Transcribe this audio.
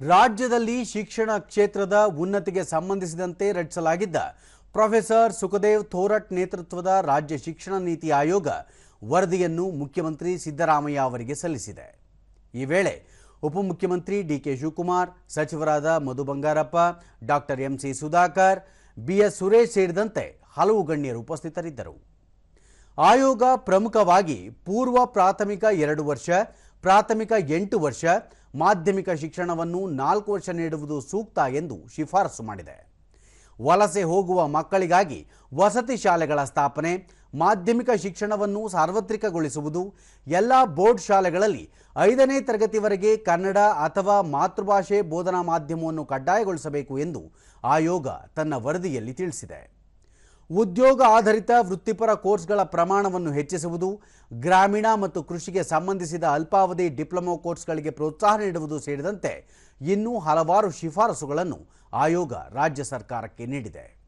ರಾಜ್ಯದಲ್ಲಿ ಶಿಕ್ಷಣ ಕ್ಷೇತ್ರದ ಉನ್ನತಿಗೆ ಸಂಬಂಧಿಸಿದಂತೆ ರಚಿಸಲಾಗಿದ್ದ ಪ್ರೊಫೆಸರ್ ಸುಖದೇವ್ ಥೋರಟ್ ನೇತೃತ್ವದ ರಾಜ್ಯ ಶಿಕ್ಷಣ ನೀತಿ ಆಯೋಗ ವರದಿಯನ್ನು ಮುಖ್ಯಮಂತ್ರಿ ಸಿದ್ದರಾಮಯ್ಯ ಅವರಿಗೆ ಸಲ್ಲಿಸಿದೆ. ಈ ವೇಳೆ ಉಪಮುಖ್ಯಮಂತ್ರಿ ಡಿಕೆ ಶಿವಕುಮಾರ್, ಸಚಿವರಾದ Madhu Bangarappa, doctor MC Sudhakar BS Suresh ಸೇರಿದಂತೆ ಹಲವು ಗಣ್ಯರು ಉಪಸ್ಥಿತರಿದ್ದರು. ಆಯೋಗ ಪ್ರಮುಖವಾಗಿ ಪೂರ್ವ ಪ್ರಾಥಮಿಕ ಎರಡು ವರ್ಷ, ಪ್ರಾಥಮಿಕ ಎಂಟು ವರ್ಷ ಮಾಧ್ಯಮಿಕ ಶಿಕ್ಷಣವನ್ನು ನಾಲ್ಕು ವರ್ಷ ನೀಡುವುದು ಸೂಕ್ತ ಎಂದು ಶಿಫಾರಸು ಮಾಡಿದೆ. ವಲಸೆ ಹೋಗುವ ಮಕ್ಕಳಿಗಾಗಿ ವಸತಿ ಶಾಲೆಗಳ ಸ್ಥಾಪನೆ, ಮಾಧ್ಯಮಿಕ ಶಿಕ್ಷಣವನ್ನು ಸಾರ್ವತ್ರಿಕಗೊಳಿಸುವುದು, ಎಲ್ಲ ಬೋರ್ಡ್ ಶಾಲೆಗಳಲ್ಲಿ ಐದನೇ ತರಗತಿವರೆಗೆ ಕನ್ನಡ ಅಥವಾ ಮಾತೃಭಾಷೆ ಬೋಧನಾ ಮಾಧ್ಯಮವನ್ನು ಕಡ್ಡಾಯಗೊಳಿಸಬೇಕು ಎಂದು ಆಯೋಗ ತನ್ನ ವರದಿಯಲ್ಲಿ ತಿಳಿಸಿದೆ. ಉದ್ಯೋಗ ಆಧಾರಿತ ವೃತ್ತಿಪರ ಕೋರ್ಸ್ಗಳ ಪ್ರಮಾಣವನ್ನು ಹೆಚ್ಚಿಸುವುದು, ಗ್ರಾಮೀಣ ಮತ್ತು ಕೃಷಿಗೆ ಸಂಬಂಧಿಸಿದ ಅಲ್ಪಾವಧಿ ಡಿಪ್ಲೊಮಾ ಕೋರ್ಸ್ಗಳಿಗೆ ಪ್ರೋತ್ಸಾಹ ನೀಡುವುದು ಸೇರಿದಂತೆ ಇನ್ನೂ ಹಲವಾರು ಶಿಫಾರಸುಗಳನ್ನು ಆಯೋಗ ರಾಜ್ಯ ಸರ್ಕಾರಕ್ಕೆ ನೀಡಿದೆ.